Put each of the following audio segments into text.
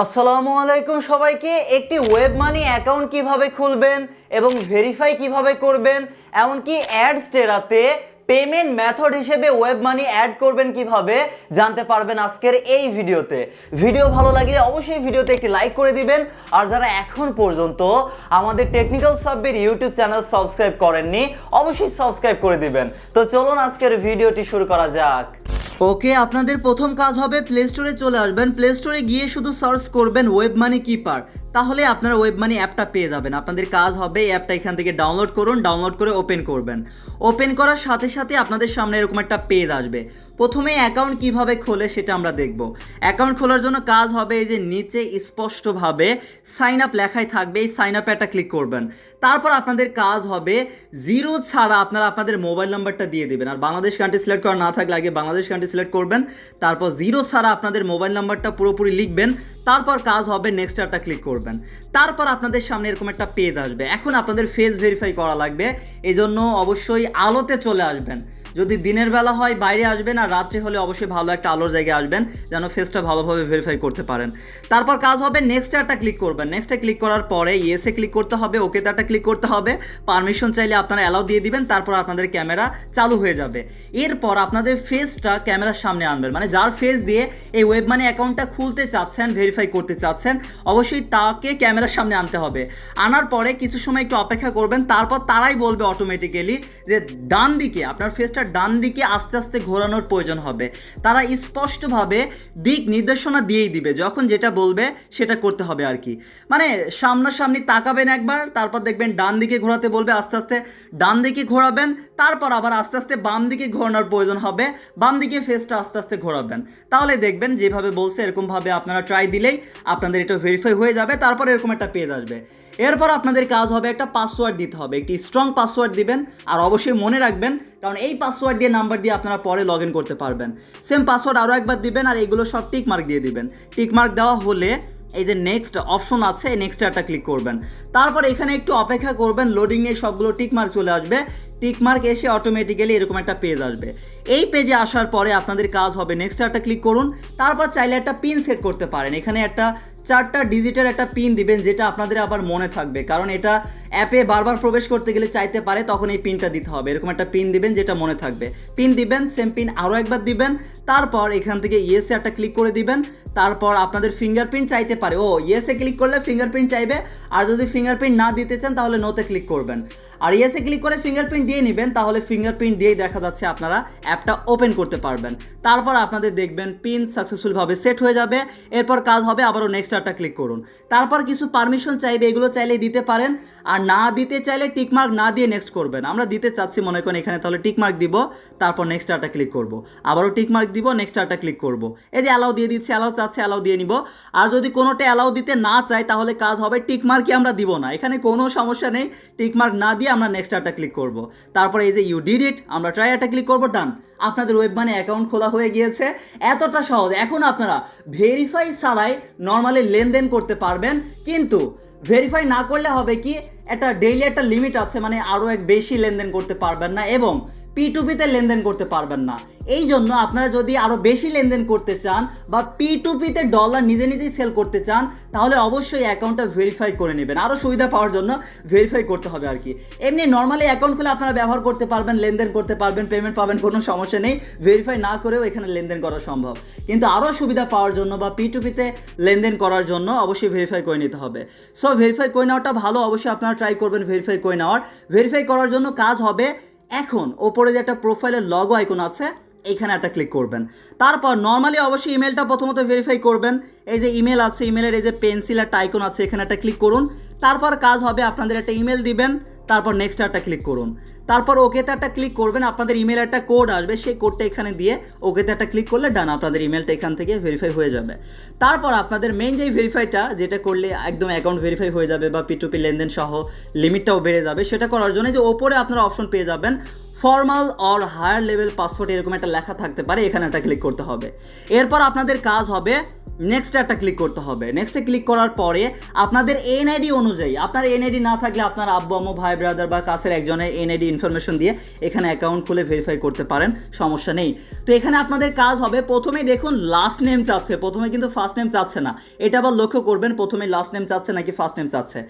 আসসালামু আলাইকুম সবাইকে। একটি ওয়েব মানি অ্যাকাউন্ট কীভাবে খুলবেন এবং ভেরিফাই কীভাবে করবেন, এমনকি অ্যাডস টেরাতে পেমেন্ট মেথড হিসেবে ওয়েব মানি অ্যাড করবেন কীভাবে, জানতে পারবেন আজকের এই ভিডিওতে। ভিডিও ভালো লাগলে অবশ্যই ভিডিওতে একটি লাইক করে দিবেন। আর যারা এখন পর্যন্ত আমাদের technical Sabbir YouTube channel subscribe করেননি, অবশ্যই সাবস্ক্রাইব করে দিবেন। তো চলুন আজকের ভিডিওটি শুরু করা যাক। ওকে, আপনাদের প্রথম কাজ হবে প্লে স্টোরে চলে আসবেন। প্লে স্টোরে গিয়ে শুধু সার্চ করবেন ওয়েব মানি কিপার তাহলে আপনারা ওয়েব মানি অ্যাপটা পেয়ে যাবেন। আপনাদের কাজ হবে এই অ্যাপটা এখান থেকে ডাউনলোড করুন ডাউনলোড করে ওপেন করবেন। ওপেন করার সাথে সাথে আপনাদের সামনে এরকম একটা পেজ আসবে। প্রথমে অ্যাকাউন্ট কীভাবে খোলে সেটা আমরা দেখব। অ্যাকাউন্ট খোলার জন্য কাজ হবে এই যে নিচে স্পষ্টভাবে সাইন আপ লেখাই থাকবে, এই সাইন আপে একটা ক্লিক করবেন। তারপর আপনাদের কাজ হবে জিরো ছাড়া আপনারা আপনাদের মোবাইল নাম্বারটা দিয়ে দেবেন। আর বাংলাদেশ কান্ট্রি সিলেক্ট করা না থাকলে আগে বাংলাদেশ কান্ট্রি সিলেক্ট করবেন। তারপর জিরো ছাড়া আপনাদের মোবাইল নাম্বারটা পুরোপুরি লিখবেন। তারপর কাজ হবে নেক্সট একটা ক্লিক করবেন। তারপর আপনাদের সামনে এরকম একটা পেজ আসবে। এখন আপনাদের ফেস ভেরিফাই করা লাগবে। এই জন্য অবশ্যই আলোতে চলে আসবেন। যদি দিনের বেলা হয়, বাইরে আসবেন আর রাত্রে হলে অবশ্যই ভালো একটা আলোর জায়গায় আসবেন, যেন ফেসটা ভালোভাবে ভেরিফাই করতে পারেন। তারপর কাজ হবে নেক্সটে একটা ক্লিক করবেন। নেক্সটে ক্লিক করার পরে ইয়েসে ক্লিক করতে হবে ওকেতে একটা ক্লিক করতে হবে। পারমিশন চাইলে আপনারা অ্যালাউ দিয়ে দিবেন, তারপর আপনাদের ক্যামেরা চালু হয়ে যাবে। এরপর আপনাদের ফেসটা ক্যামেরার সামনে আনবেন মানে যার ফেস দিয়ে এই ওয়েব মানি অ্যাকাউন্টটা খুলতে চাচ্ছেন ভেরিফাই করতে চাচ্ছেন, অবশ্যই তাকে ক্যামেরার সামনে আনতে হবে। আনার পরে কিছু সময় একটু অপেক্ষা করবেন, তারপর তারাই বলবে অটোমেটিক্যালি যে ডান দিকে আপনার ফেসটা ডান দিকে আস্তে আস্তে ঘোরানোর প্রয়োজন হবে। তারা স্পষ্টভাবে দিক নির্দেশনা দিয়েই দিবে, যখন যেটা বলবে সেটা করতে হবে আর কি। মানে সামনাসামনি তাকাবেন একবার, তারপর দেখবেন ডান দিকে ঘোরাতে বলবে আস্তে আস্তে, ডান দিকে ঘোরাবেন, তারপর আবার আস্তে আস্তে বাম দিকে ঘোরানোর প্রয়োজন হবে, বাম দিকে ফেসটা আস্তে আস্তে ঘোরাবেন। তাহলে দেখবেন যেভাবে বলছে, এরকমভাবে আপনারা ট্রাই দিলেই আপনাদের এটা ভেরিফাই হয়ে যাবে, তারপর এরকম একটা পেজ আসবে। এরপর আপনাদের কাজ হবে একটা পাসওয়ার্ড দিতে হবে। একটি স্ট্রং পাসওয়ার্ড দিবেন, আর অবশ্যই মনে রাখবেন, কারণ এই পাসওয়ার্ড দিয়ে নাম্বার দিয়ে আপনারা পরে লগ করতে পারবেন। সেম পাসওয়ার্ড আরও একবার দিবেন, আর এগুলো সব টিক মার্ক দিয়ে দিবেন। টিক মার্ক দেওয়া হলে এই যে নেক্সট অপশন আছে, এই নেক্সট একটা ক্লিক করবেন। তারপর এখানে একটু অপেক্ষা করবেন লোডিং সবগুলো টিক মার্ক চলে আসবে। টিক মার্ক এসে অটোমেটিক্যালি এরকম একটা পেজ আসবে। এই পেজে আসার পরে আপনাদের কাজ হবে নেক্সট একটা ক্লিক করুন, তারপর চাইলে একটা পিন সেট করতে পারেন। এখানে একটা চারটা ডিজিটের একটা পিন দিবেন, যেটা আপনাদের আবার মনে থাকবে। কারণ এটা অ্যাপে বারবার প্রবেশ করতে গেলে চাইতে পারে, তখন এই পিনটা দিতে হবে। এরকম একটা পিন দিবেন, যেটা মনে থাকবে। পিন দিবেন সেম পিন আরও একবার দিবেন, তারপর এখান থেকে ইয়েসে একটা ক্লিক করে দিবেন। তারপর আপনাদের ফিঙ্গারপ্রিন্ট চাইতে পারে। ও ইয়েসে ক্লিক করলে ফিঙ্গারপ্রিন্ট চাইবে। আর যদি ফিঙ্গারপ্রিন্ট না দিতে চান, তাহলে নোতে ক্লিক করবেন। আর ইয়েসে ক্লিক করে ফিঙ্গারপ্রিন্ট দিয়ে নেবেন, তাহলে ফিঙ্গারপ্রিন্ট দিয়েই দেখা যাচ্ছে আপনারা অ্যাপটা ওপেন করতে পারবেন। তারপর আপনাদের দেখবেন পিন সাকসেসফুলভাবে সেট হয়ে যাবে। এরপর কাজ হবে, আবারও নেক্সট একটা ক্লিক করুন। তারপর কিছু পারমিশন চাইবে, এগুলো চাইলে দিতে পারেন। আর না দিতে চাইলে টিকমার্ক না দিয়ে নেক্সট করবেন। আমরা দিতে চাচ্ছি, মনে করেন এখানে তাহলে টিকমার্ক দিব, তারপর নেক্সট একটা ক্লিক করব। আবারও টিকমার্ক দিব নেক্সট একটা ক্লিক করব। এই যে অ্যালাউ দিয়ে দিচ্ছি অ্যালাউ চাচ্ছে অ্যালাউ দিয়ে নিব। আর যদি কোনোটা অ্যালাউ দিতে না চাই, তাহলে কাজ হবে টিকমার্কই আমরা দিব না। এখানে কোনো সমস্যা নেই টিকমার্ক না দিয়ে আমরা নেক্সট একটা ক্লিক করব। তারপরে এই যে ইউ ডিড ইট আমরা ট্রাই একটা ক্লিক করব ডান আপনাদের ওয়েব মানে অ্যাকাউন্ট খোলা হয়ে গিয়েছে। এতটা সহজ। এখন আপনারা ভেরিফাই ছাড়াই নর্মালি লেনদেন করতে পারবেন। কিন্তু ভেরিফাই না করলে হবে কি? একটা ডেইলি একটা লিমিট আছে মানে আরও এক বেশি লেনদেন করতে পারবেন না। এবং পি টু পিতে লেনদেন করতে পারবেন না। এই জন্য আপনারা যদি আরও বেশি লেনদেন করতে চান বা পি টু পিতে ডলার নিজে নিজেই সেল করতে চান, তাহলে অবশ্যই অ্যাকাউন্টটা ভেরিফাই করে নেবেন। আরও সুবিধা পাওয়ার জন্য ভেরিফাই করতে হবে আর কি। এমনি নর্মালি অ্যাকাউন্ট খুলে আপনারা ব্যবহার করতে পারবেন, লেনদেন করতে পারবেন পেমেন্ট পাবেন, কোনো সমস্যা নেই। ভেরিফাই না করেও এখানে লেনদেন করা সম্ভব। কিন্তু আরও সুবিধা পাওয়ার জন্য বা পি টু পিতে লেনদেন করার জন্য অবশ্যই ভেরিফাই করে নিতে হবে। সো ভেরিফাই করে নেওয়াটা ভালো। অবশ্যই আপনারা ট্রাই করবেন ভেরিফাই করে নেওয়ার। ভেরিফাই করার জন্য কাজ হবে এখন ওপরে যে একটা প্রোফাইলের লগো আইকন আছে এইখানে একটা ক্লিক করবেন। তারপর নর্মালি অবশ্যই ইমেলটা প্রথমত ভেরিফাই করবেন। এই যে ইমেল আছে ইমেলের এই যে পেন্সিল আর টাইকন আছে, এখানে একটা ক্লিক করুন। তারপর কাজ হবে, আপনাদের একটা ইমেল দিবেন। তারপর নেক্সট একটা ক্লিক করুন। তারপর ওকেতে একটা ক্লিক করবেন, আপনাদের ইমেল একটা কোড আসবে। সেই কোডটা এখানে দিয়ে ওকেতে একটা ক্লিক করলে ডান আপনাদের ইমেলটা এখান থেকে ভেরিফাই হয়ে যাবে। তারপর আপনাদের মেইন যেই ভেরিফাইটা যেটা করলে একদম অ্যাকাউন্ট ভেরিফাই হয়ে যাবে বা পিটুপি লেনদেন সহ লিমিটটাও বেড়ে যাবে, সেটা করার জন্য যে ওপরে আপনারা অপশন পেয়ে যাবেন। Formal or higher level password এরকম একটা লেখা থাকতে পারে, এখানে একটা ক্লিক করতে হবে। এরপর আপনাদের কাজ হবে নেক্সট একটা ক্লিক করতে হবে। নেক্সটে ক্লিক করার পরে আপনাদের এনআইডি অনুযায়ী, আপনার এনআইডি না থাকলে আপনার আব্বু, আম্মু, ভাই ব্রাদার বা কাছের একজনের এনআইডি ইনফরমেশন দিয়ে এখানে অ্যাকাউন্ট খুলে ভেরিফাই করতে পারেন, সমস্যা নেই। তো এখানে আপনাদের কাজ হবে, প্রথমেই দেখুন লাস্ট নেম চাচ্ছে, প্রথমে কিন্তু ফার্স্ট নেম চাচ্ছে না। এটা আবার লক্ষ্য করবেন, প্রথমে লাস্ট নেম চাচ্ছে নাকি ফার্স্ট নেম চাচ্ছে।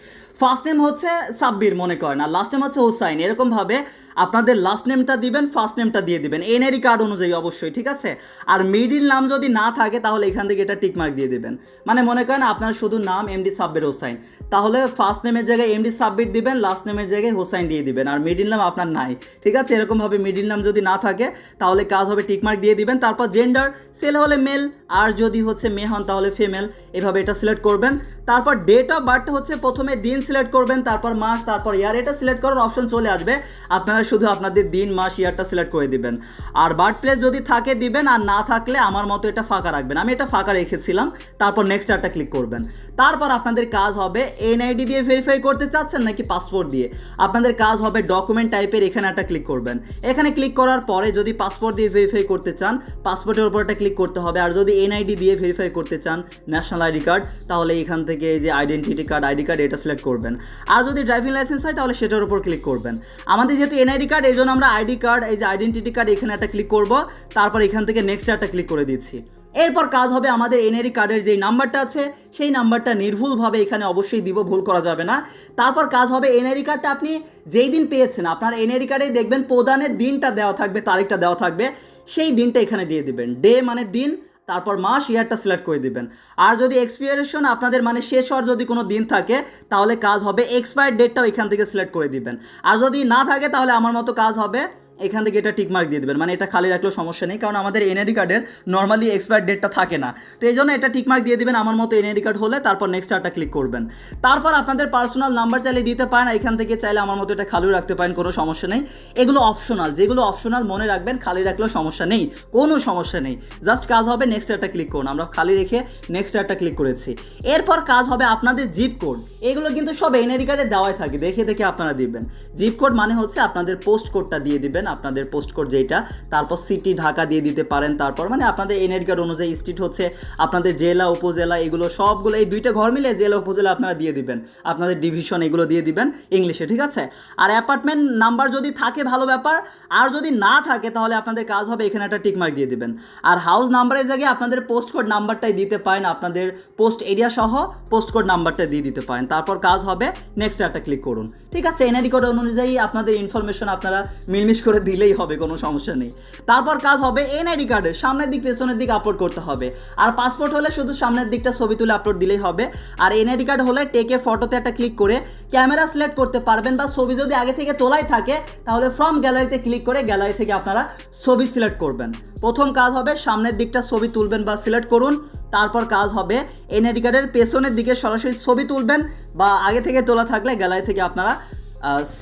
ফার্স্ট নেম হচ্ছে সাব্বির, মনে করেন, আর লাস্ট নেম হচ্ছে হুসাইন। এরকমভাবে আপনাদের লাস্ট নেমটা দিবেন ফার্স্ট নেমটা দিয়ে দিবেন। এনআইডি কার্ড অনুযায়ী অবশ্যই, ঠিক আছে? আর মিডিল নাম যদি না থাকে, তাহলে এখান থেকে এটা টিকমার্ক দিয়ে দেবেন। মানে মনে করেন আপনার শুধু নাম এমডি সাব্বির হোসাইন তাহলে ফার্স্ট নেমের জায়গায় এমডি সাব্বির দিবেন লাস্ট নেমের জায়গায় হোসাইন দিয়ে দিবেন। আর মিডিল নাম আপনার নাই, ঠিক আছে? এরকমভাবে মিডিল নাম যদি না থাকে, তাহলে কাজ হবে টিকমার্ক দিয়ে দিবেন। তারপর জেন্ডার সেল হলে মেল আর যদি হচ্ছে মেয়ে হন, তাহলে ফিমেল এভাবে এটা সিলেক্ট করবেন। তারপর ডেট অফ বার্থ হচ্ছে প্রথমে দিন সিলেক্ট করবেন, তারপর মাস, তারপর ইয়ার এটা সিলেক্ট করার অপশন চলে আসবে। আপনারা শুধু আপনাদের দিন মাস ইয়ারটা সিলেক্ট করে দিবেন। আর বার্থ প্লেস যদি থাকে দিবেন, আর না থাকলে আমার মতো এটা ফাঁকা রাখবেন। আমি এটা ফাঁকা রেখেছিলাম, তারপর নেক্সট ইয়ারটা ক্লিক করবেন। তারপর আপনাদের কাজ হবে এনআইডি দিয়ে ভেরিফাই করতে চাচ্ছেন নাকি পাসপোর্ট দিয়ে? আপনাদের কাজ হবে ডকুমেন্ট টাইপের এখানে একটা ক্লিক করবেন। এখানে ক্লিক করার পরে যদি পাসপোর্ট দিয়ে ভেরিফাই করতে চান পাসপোর্টের উপর একটা ক্লিক করতে হবে। আর যদি এনআইডি দিয়ে ভেরিফাই করতে চান ন্যাশনাল আইডি কার্ড তাহলে এখান থেকে এই যে আইডেন্টিটি কার্ড আইডি কার্ড এটা সিলেক্ট করবেন। আর যদি ড্রাইভিং লাইসেন্স হয়, তাহলে সেটার উপর ক্লিক করবেন। আমাদের যেহেতু এনআইডি কার্ড এই জন্য আমরা আইডি কার্ড, এই যে আইডেন্টিটি কার্ড এখানে একটা ক্লিক করব, তারপর এখান থেকে নেক্সট একটা ক্লিক করে দিচ্ছি। এরপর কাজ হবে আমাদের এনআইডি কার্ডের যেই নাম্বারটা আছে, সেই নাম্বারটা নির্ভুলভাবে এখানে অবশ্যই দিব, ভুল করা যাবে না। তারপর কাজ হবে এনআইডি কার্ডটা আপনি যেই দিন পেয়েছেন, আপনার এনআইডি কার্ডে দেখবেন প্রদানের দিনটা দেওয়া থাকবে, তারিখটা দেওয়া থাকবে, সেই দিনটা এখানে দিয়ে দিবেন। ডে মানে দিন তারপর মাস ইয়ারটা সিলেক্ট করে দিবেন। আর যদি এক্সপিয়ারেশন আপনাদের মানে শেষ হওয়ার যদি কোনো দিন থাকে, তাহলে কাজ হবে এক্সপায়ার ডেটটাও এখান থেকে সিলেক্ট করে দিবেন। আর যদি না থাকে, তাহলে আমার মতো কাজ হবে এখান থেকে এটা টিকমার্ক দিয়ে দেবেন। মানে এটা খালি রাখলেও সমস্যা নেই, কারণ আমাদের এনআইডি কার্ডের নর্মালি এক্সপায়ার ডেটটা থাকে না। তো এই জন্য এটা টিকমার্ক দিয়ে দিবেন, আমার মতো এনআইডি কার্ড হলে তারপর নেক্সট একটা ক্লিক করবেন। তারপর আপনাদের পার্সোনাল নাম্বার চাইলে দিতে পারেন এখান থেকে চাইলে আমার মতো এটা খালি রাখতে পারেন, কোনো সমস্যা নেই। এগুলো অপশনাল যেগুলো অপশনাল মনে রাখবেন, খালি রাখলেও সমস্যা নেই, কোনো সমস্যা নেই। জাস্ট কাজ হবে নেক্সট একটা ক্লিক করুন, আমরা খালি রেখে নেক্সট একটা ক্লিক করেছি। এরপর কাজ হবে আপনাদের জিপ কোড এগুলো কিন্তু সব এনআইডি কার্ডে দেওয়াই থাকে, দেখে দেখে আপনারা দিবেন। জিপ কোড মানে হচ্ছে আপনাদের পোস্ট কোডটা দিয়ে দিবেন। আপনাদের পোস্ট কোড যেটা তারপর সিটি ঢাকা দিয়ে দিতে পারেন। তারপর মানে আপনাদের এনআইডি কার্ড অনুযায়ী স্ট্রিট হচ্ছে, আপনাদের জেলা, উপজেলা এগুলো সবগুলো, এই দুইটা ঘর মিলে জেলা, উপজেলা আপনারা দিয়ে দিবেন। আপনাদের ডিভিশন এগুলো দিয়ে দিবেন ইংলিশে, ঠিক আছে? আর অ্যাপার্টমেন্ট নাম্বার যদি থাকে, ভালো ব্যাপার। আর যদি না থাকে, তাহলে আপনাদের কাজ হবে এখানে একটা টিকমার্ক দিয়ে দিবেন। আর হাউস নাম্বারের জায়গায় আপনাদের পোস্ট কোড নাম্বারটাই দিতে পারেন। আপনাদের পোস্ট এরিয়া সহ পোস্ট কোড নাম্বারটা দিয়ে দিতে পারেন। তারপর কাজ হবে নেক্সট একটা ক্লিক করুন। ঠিক আছে? এনআইডি কোড অনুযায়ী আপনাদের ইনফরমেশন আপনারা মিলমিশ করে দিলেই হবে, কোনো সমস্যা নেই। তারপর কাজ হবে এনআইডি কার্ডের সামনের দিক, পেছনের দিক আপলোড করতে হবে। আর পাসপোর্ট হলে শুধু সামনের দিকটা ছবি তুলে আপলোড দিলেই হবে। আর এনআইডি কার্ড হলে টেকে ফটোতে একটা ক্লিক করে ক্যামেরা সিলেক্ট করতে পারবেন বা ছবি যদি আগে থেকে তোলাই থাকে, তাহলে ফ্রম গ্যালারিতে ক্লিক করে গ্যালারি থেকে আপনারা ছবি সিলেক্ট করবেন। প্রথম কাজ হবে সামনের দিকটা ছবি তুলবেন বা সিলেক্ট করুন। তারপর কাজ হবে এনআইডি কার্ডের পেছনের দিকে সরাসরি ছবি তুলবেন বা আগে থেকে তোলা থাকলে গ্যালারি থেকে আপনারা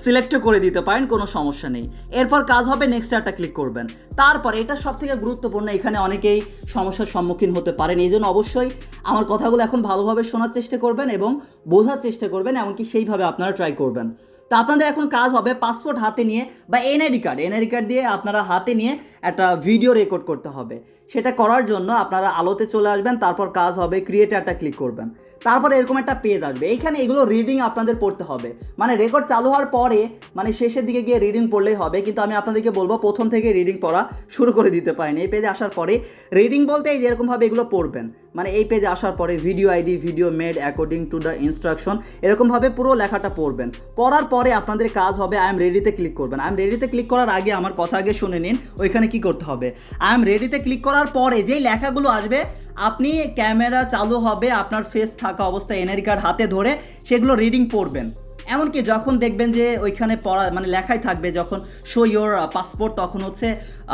সিলেক্টও করে দিতে পারেন, কোনো সমস্যা নেই। এরপর কাজ হবে নেক্সট একটা ক্লিক করবেন। তারপর এটা সব থেকে গুরুত্বপূর্ণ, এখানে অনেকেই সমস্যার সম্মুখীন হতে পারেন। এই জন্য অবশ্যই আমার কথাগুলো এখন ভালোভাবে শোনার চেষ্টা করবেন এবং বোঝার চেষ্টা করবেন, এমনকি সেইভাবে আপনারা ট্রাই করবেন। তো আপনাদের এখন কাজ হবে পাসপোর্ট হাতে নিয়ে বা এনআইডি কার্ড এনআইডি কার্ড দিয়ে আপনারা হাতে নিয়ে একটা ভিডিও রেকর্ড করতে হবে। সেটা করার জন্য আপনারা আলোতে চলে আসবেন, তারপর কাজ হবে ক্রিয়েটে একটা ক্লিক করবেন। তারপর এরকম একটা পেজ আসবে। এইখানে এগুলো রিডিং আপনাদের পড়তে হবে। মানে রেকর্ড চালু হওয়ার পরে মানে শেষের দিকে গিয়ে রিডিং পড়লেই হবে। কিন্তু আমি আপনাদেরকে বলব, প্রথম থেকে রিডিং পড়া শুরু করে দিতে পারেন। এই পেজে আসার পরে রিডিং বলতে এই যেরকমভাবে এগুলো পড়বেন। মানে এই পেজে আসার পরে video ID video made according to the instruction এরকমভাবে পুরো লেখাটা পড়বেন। পড়ার পরে আপনাদের কাজ হবে আই এম রেডিতে ক্লিক করবেন। আই এম রেডিতে ক্লিক করার আগে আমার কথা আগে শুনে নিন, ওইখানে কি করতে হবে? আই এম রেডিতে ক্লিক করার পরে যেই লেখাগুলো আসবে, আপনি ক্যামেরা চালু হবে, আপনার ফেস থাকা অবস্থায় এনআরি কার্ড হাতে ধরে সেগুলো রিডিং পড়বেন। এমনকি যখন দেখবেন যে ওইখানে পড়া মানে লেখাই থাকবে, যখন শো ইয়োর পাসপোর্ট তখন হচ্ছে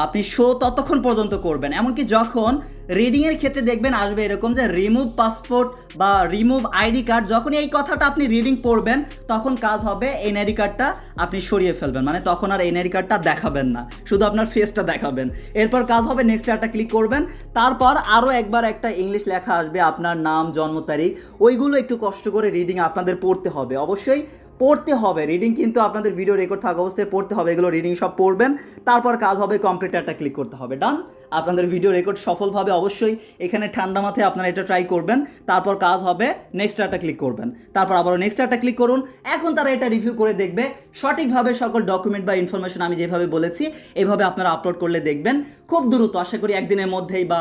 আপনি শো ততক্ষণ পর্যন্ত করবেন। এমনকি যখন রিডিংয়ের ক্ষেত্রে দেখবেন আসবে এরকম যে রিমুভ পাসপোর্ট বা রিমুভ আইডি কার্ড যখন এই কথাটা আপনি রিডিং পড়বেন, তখন কাজ হবে এনআইডি কার্ডটা আপনি সরিয়ে ফেলবেন। মানে তখন আর এনআইডি কার্ডটা দেখাবেন না। শুধু আপনার ফেসটা দেখাবেন। এরপর কাজ হবে নেক্সট একটা ক্লিক করবেন। তারপর আরও একবার একটা ইংলিশ লেখা আসবে আপনার নাম, জন্ম তারিখ। ওইগুলো একটু কষ্ট করে রিডিং আপনাদের পড়তে হবে। অবশ্যই পড়তে হবে। রিডিং কিন্তু আপনাদের ভিডিও রেকর্ড থাকা অবস্থায় পড়তে হবে। এগুলো রিডিং সব পড়বেন। তারপর কাজ হবে কম্পিউটারটা ক্লিক করতে হবে। ডান আপনাদের ভিডিও রেকর্ড সফলভাবে অবশ্যই এখানে ঠান্ডা মাথায় আপনারা এটা ট্রাই করবেন। তারপর কাজ হবে নেক্সট একটা ক্লিক করবেন। তারপর আবারও নেক্সট একটা ক্লিক করুন। এখন তারা এটা রিভিউ করে দেখবে। সঠিকভাবে সকল ডকুমেন্ট বা ইনফরমেশন আমি যেভাবে বলেছি, এভাবে আপনারা আপলোড করলে দেখবেন। খুব দ্রুত, আশা করি একদিনের মধ্যেই বা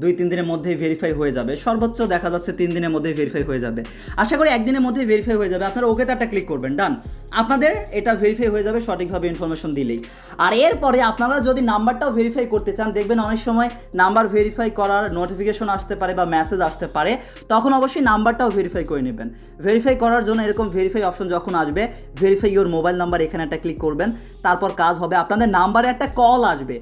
দুই, তিন দিনের মধ্যেই ভেরিফাই হয়ে যাবে। সর্বোচ্চ দেখা যাচ্ছে তিন দিনের মধ্যেই ভেরিফাই হয়ে যাবে। আশা করি একদিনের মধ্যেই ভেরিফাই হয়ে যাবে। আপনারা ওকে একটা ক্লিক করবেন ডান আপনাদের এটা ভেরিফাই হয়ে যাবে সঠিকভাবে ইনফরমেশন দিলেই। আর এরপরে আপনারা যদি নাম্বারটাও ভেরিফাই করতে চান, দেখবেন অনেক সময় নাম্বার ভেরিফাই করার নোটিফিকেশন আসতে পারে বা মেসেজ আসতে পারে, তখন অবশ্যই নাম্বারটাও ভেরিফাই করে নেবেন। ভেরিফাই করার জন্য এরকম ভেরিফাই অপশন যখন আসবে ভেরিফাই ইওর মোবাইল নাম্বার এখানে একটা ক্লিক করবেন। তারপর কাজ হবে, আপনাদের নাম্বারে একটা কল আসবে।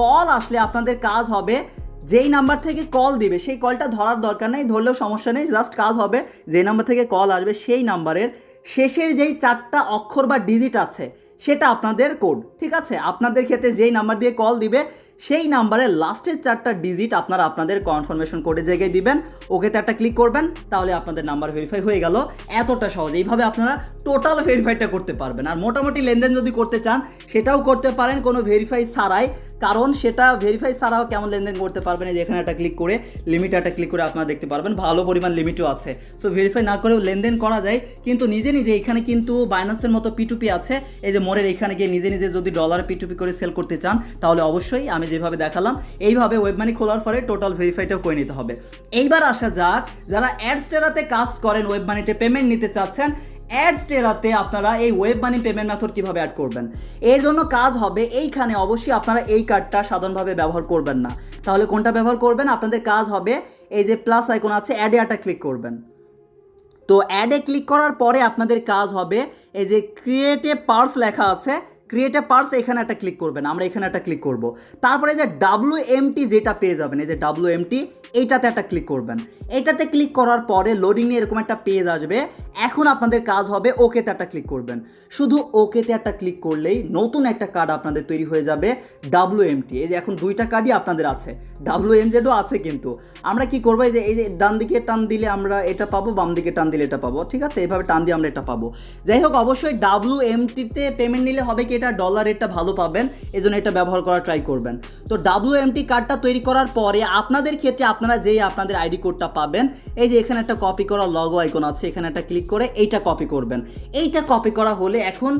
কল আসলে আপনাদের কাজ হবে যেই নাম্বার থেকে কল দিবে, সেই কলটা ধরার দরকার নেই, ধরলেও সমস্যা নেই জাস্ট কাজ হবে। যেই নাম্বার থেকে কল আসবে, সেই নাম্বারের শেষের যেই চারটা অক্ষর বা ডিজিট আছে, সেটা আপনাদের কোড ঠিক আছে? আপনাদের ক্ষেত্রে যেই নাম্বার দিয়ে কল দিবে, সেই নাম্বারের লাস্টের চারটা ডিজিট আপনারা আপনাদের কনফার্মেশন কোডের জায়গায় দিবেন। ওকেতে একটা ক্লিক করবেন, তাহলে আপনাদের নাম্বার ভেরিফাই হয়ে গেল। এতটা সহজ, এইভাবে আপনারা টোটাল ভেরিফাইটা করতে পারবেন। আর মোটামুটি লেনদেন যদি করতে চান, সেটাও করতে পারেন, কোনো ভেরিফাই ছাড়াই। কারণ সেটা ভেরিফাই ছাড়াও কেমন লেনদেন করতে পারবেন, এই যে এখানে একটা ক্লিক করে লিমিট একটা ক্লিক করে আপনারা দেখতে পারবেন, ভালো পরিমাণ লিমিটও আছে। সো ভেরিফাই না করেও লেনদেন করা যায়, কিন্তু নিজে নিজে এখানে কিন্তু বাইন্যান্সের মতো পিটুপি আছে, এই যে মোড়ের এখানে গিয়ে নিজে নিজে যদি ডলার পিটুপি করে সেল করতে চান, তাহলে অবশ্যই আমি যেভাবে দেখালাম, এইভাবে ওয়েব মানি খোলার পরে টোটাল ভেরিফাইটাও করে নিতে হবে। এইবার আসা যাক, যারা অ্যাডস্টেরাতে কাজ করেন ওয়েব মানিতে পেমেন্ট নিতে চাচ্ছেন অ্যাডস্টেরাতে আপনারা এই ওয়েব মানি পেমেন্ট মেথড কীভাবে অ্যাড করবেন? এর জন্য কাজ হবে এইখানে অবশ্যই আপনারা এই কার্ডটা সাধারণভাবে ব্যবহার করবেন না। তাহলে কোনটা ব্যবহার করবেন? আপনাদের কাজ হবে এই যে প্লাস আইকন আছে অ্যাডে একটা ক্লিক করবেন। তো অ্যাডে ক্লিক করার পরে আপনাদের কাজ হবে এই যে ক্রিয়েট পার্স লেখা আছে ক্রিয়েট পার্স এখানে একটা ক্লিক করবেন। আমরা এখানে একটা ক্লিক করব। তারপরে যে ডাব্লু এমটি যেটা পেয়ে যাবেন, এই যে ডাব্লু এমটি এইটাতে একটা ক্লিক করবেন। এইটাতে ক্লিক করার পরে লোডিং নিয়ে এরকম একটা পেজ আসবে। এখন আপনাদের কাজ হবে ওকেতে একটা ক্লিক করবেন। শুধু ওকেতে একটা ক্লিক করলেই নতুন একটা কার্ড আপনাদের তৈরি হয়ে যাবে ডাব্লু এমটি এই যে এখন দুইটা কার্ডই আপনাদের আছে। ডাব্লু এমজেডও আছে কিন্তু। আমরা কি করব? যে, এই যে ডান দিকে টান দিলে আমরা এটা পাবো, বাম দিকে টান দিলে এটা পাবো। ঠিক আছে? এইভাবে টান দিয়ে আমরা এটা পাবো। যাই হোক, অবশ্যই ডাব্লু এমটিতে পেমেন্ট নিলে হবে কি এটা? ডলার রেটটা ভালো পাবেন। এই জন্য এটা ব্যবহার করার ট্রাই করবেন। তো ডাব্লু এমটি কার্ডটা তৈরি করার পরে আপনাদের ক্ষেত্রে আপনারা যেই আপনাদের আইডি কোডটা পাবেন। এই যে এখানে একটা কপি করা লগো আইকন আছে, এখানে একটা ক্লিক করে এইটা কপি করবেন। এইটা কপি করা হলে এখন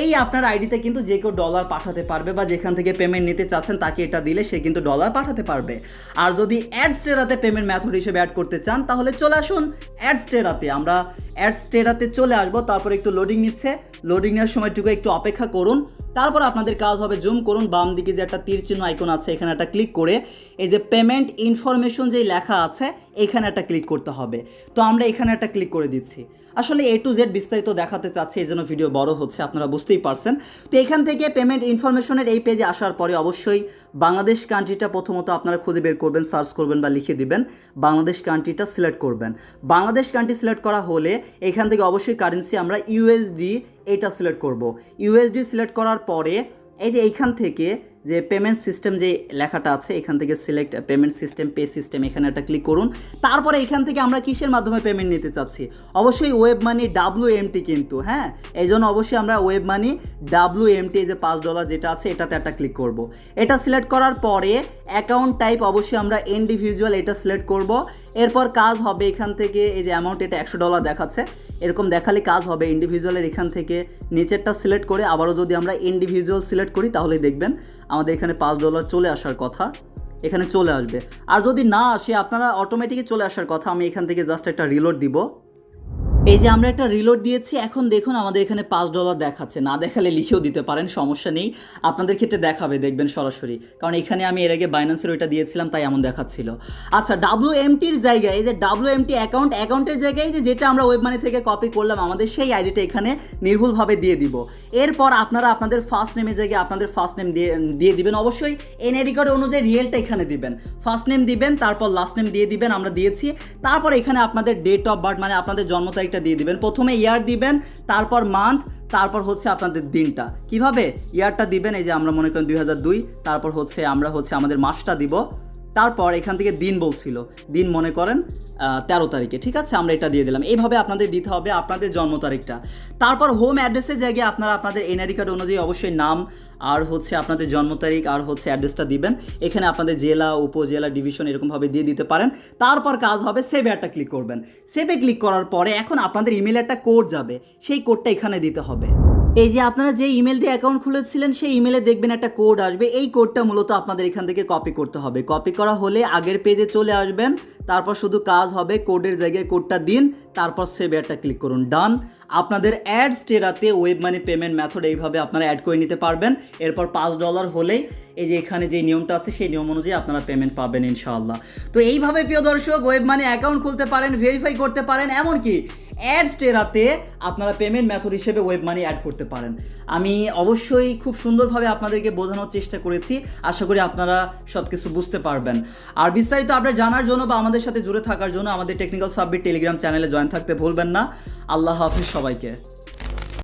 এই আপনার আইডিতে কিন্তু যে কেউ ডলার পাঠাতে পারবে বা যেখান থেকে পেমেন্ট নিতে চাচ্ছেন তাকে এটা দিলে সে কিন্তু ডলার পাঠাতে পারবে। আর যদি অ্যাডস্টেরাতে পেমেন্ট মেথড হিসেবে অ্যাড করতে চান, তাহলে চলে আসুন অ্যাডস্টেরাতে আমরা অ্যাডস্টেরাতে চলে আসব, তারপর একটু লোডিং নিচ্ছে। লোডিং নেওয়ার সময়টুকু একটু অপেক্ষা করুন। তারপর আপনাদের কাজ হবে জুম করুন, বাম দিকে যে একটা তীর চিহ্ন আইকন আছে, এখানে একটা ক্লিক করে এই যে পেমেন্ট ইনফরমেশন যেই লেখা আছে, এখানে একটা ক্লিক করতে হবে। তো আমরা এখানে একটা ক্লিক করে দিচ্ছি। আসলে এ টু জেড বিস্তারিত দেখাতে চাচ্ছি, এই জন্য ভিডিও বড় হচ্ছে, আপনারা বুঝতেই পারছেন। তো এখান থেকে পেমেন্ট ইনফরমেশনের এই পেজে আসার পরে অবশ্যই বাংলাদেশ কান্ট্রিটা প্রথমত আপনারা খুঁজে বের করবেন সার্চ করবেন বা লিখে দিবেন, বাংলাদেশ কান্ট্রিটা সিলেক্ট করবেন। বাংলাদেশ কান্ট্রি সিলেক্ট করা হলে এখান থেকে অবশ্যই কারেন্সি আমরা ইউএসডি এটা সিলেক্ট করব। ইউএসডি সিলেক্ট করার পরে এই যে এইখান থেকে যে পেমেন্ট সিস্টেম যে লেখাটা আছে, এখান থেকে select payment system pay system এখানে একটা ক্লিক করুন। তারপরে এখান থেকে আমরা কিসের মাধ্যমে পেমেন্ট নিতে চাচ্ছি? অবশ্যই ওয়েব মানি ডাব্লু এমটি কিন্তু হ্যাঁ? এই জন্য অবশ্যই আমরা ওয়েব মানি ডাব্লু এমটি যে পাঁচ ডলার যেটা আছে, এটাতে একটা ক্লিক করব। এটা সিলেক্ট করার পরে অ্যাকাউন্ট টাইপ অবশ্যই আমরা ইন্ডিভিজুয়াল এটা সিলেক্ট করব। এরপর কাজ হবে এখান থেকে, এই যে অ্যামাউন্ট এটা একশো ডলার দেখাচ্ছে, এরকম দেখালে কাজ হবে ইন্ডিভিজুয়ালের এখান থেকে, নিচেরটা সিলেক্ট করে আবারও যদি আমরা ইন্ডিভিজুয়াল সিলেক্ট করি তাহলে দেখবেন আমাদের এখানে পাঁচ ডলার চলে আসার কথা, এখানে চলে আসবে। আর যদি না আসে, আপনারা অটোমেটিকই চলে আসার কথা, আমি এখান থেকে জাস্ট একটা রিলোড দিব। এই যে আমরা একটা রিলোড দিয়েছি, এখন দেখুন আমাদের এখানে পাঁচ ডলার দেখাচ্ছে। না দেখালে লিখেও দিতে পারেন, সমস্যা নেই। আপনাদের ক্ষেত্রে দেখাবে, দেখবেন সরাসরি। কারণ এখানে আমি এর আগে বাইন্যান্সের ওইটা দিয়েছিলাম, তাই এমন দেখাচ্ছিল। আচ্ছা ডাব্লু এমটির জায়গায়, এই যে ডাব্লু এমটি অ্যাকাউন্ট অ্যাকাউন্টের জায়গায় যে যেটা আমরা ওয়েব মানি থেকে কপি করলাম, আমাদের সেই আইডিটা এখানে নির্ভুলভাবে দিয়ে দিব। এরপর আপনারা আপনাদের ফার্স্ট নেমের জায়গায় আপনাদের ফার্স্ট নেম দিয়ে দিয়ে দিবেন। অবশ্যই এনআইডি কার্ড অনুযায়ী রিয়েলটা এখানে দিবেন। ফার্স্ট নেম দিবেন, তারপর লাস্ট নেম দিয়ে দিবেন, আমরা দিয়েছি। তারপর এখানে আপনাদের ডেট অফ বার্থ মানে আপনাদের জন্ম তারিখটা দিয়ে দিবেন। প্রথমে ইয়ার দিবেন, তারপর মান্থ তারপর হচ্ছে আপনাদের দিনটা। কীভাবে? ইয়ারটা দিবেন, এই যে আমরা মনে করেন দুই হাজার দুই, তারপর হচ্ছে আমরা হচ্ছে আমাদের মাসটা দিব। তারপর এখান থেকে দিন বলছিল। দিন মনে করেন তেরো তারিখে, ঠিক আছে? আমরা এটা দিয়ে দিলাম। এইভাবে আপনাদের দিতে হবে আপনাদের জন্ম তারিখটা। তারপর হোম অ্যাড্রেসের জায়গায় আপনারা আপনাদের এনআইডি কার্ড অনুযায়ী অবশ্যই নাম আর হচ্ছে আপনাদের জন্ম তারিখ আর হচ্ছে অ্যাড্রেসটা দিবেন। এখানে আপনাদের জেলা, উপজেলা ডিভিশন এরকমভাবে দিয়ে দিতে পারেন। তারপর কাজ হবে সেভ একটা ক্লিক করবেন। সেভে ক্লিক করার পরে এখন আপনাদের ইমেলে একটা কোড যাবে। সেই কোডটা এখানে দিতে হবে। এই যে আপনারা যে ইমেল দিয়ে অ্যাকাউন্ট খুলেছিলেন, সেই ইমেলে দেখবেন একটা কোড আসবে। এই কোডটা মূলত আপনাদের এখান থেকে কপি করতে হবে। কপি করা হলে আগের পেজে চলে আসবেন, তারপর শুধু কাজ হবে কোডের জায়গায় কোডটা দিন, তারপর সেভ একটা ক্লিক করুন ডান আপনাদের অ্যাড স্টেরাতে ওয়েব মানি পেমেন্ট মেথড এইভাবে আপনারা অ্যাড করে নিতে পারবেন। এরপর পাঁচ ডলার হলেই এই যে এখানে যে নিয়মটা আছে, সেই নিয়ম অনুযায়ী আপনারা পেমেন্ট পাবেন ইনশাআল্লাহ। তো এইভাবে প্রিয় দর্শক ওয়েব মানি অ্যাকাউন্ট খুলতে পারেন ভেরিফাই করতে পারেন, এমনকি অ্যাড স্টেরাতে আপনারা পেমেন্ট মেথড হিসেবে ওয়েব মানি অ্যাড করতে পারেন। আমি অবশ্যই খুব সুন্দরভাবে আপনাদেরকে বোঝানোর চেষ্টা করেছি। আশা করি আপনারা সব কিছু বুঝতে পারবেন। আর বিস্তারিত আপনার জানার জন্য বা আমাদের সাথে জুড়ে থাকার জন্য আমাদের টেকনিক্যাল সাবমিট টেলিগ্রাম চ্যানেলে জয়েন থাকতে ভুলবেন না। আল্লাহ হাফিজ সবাইকে।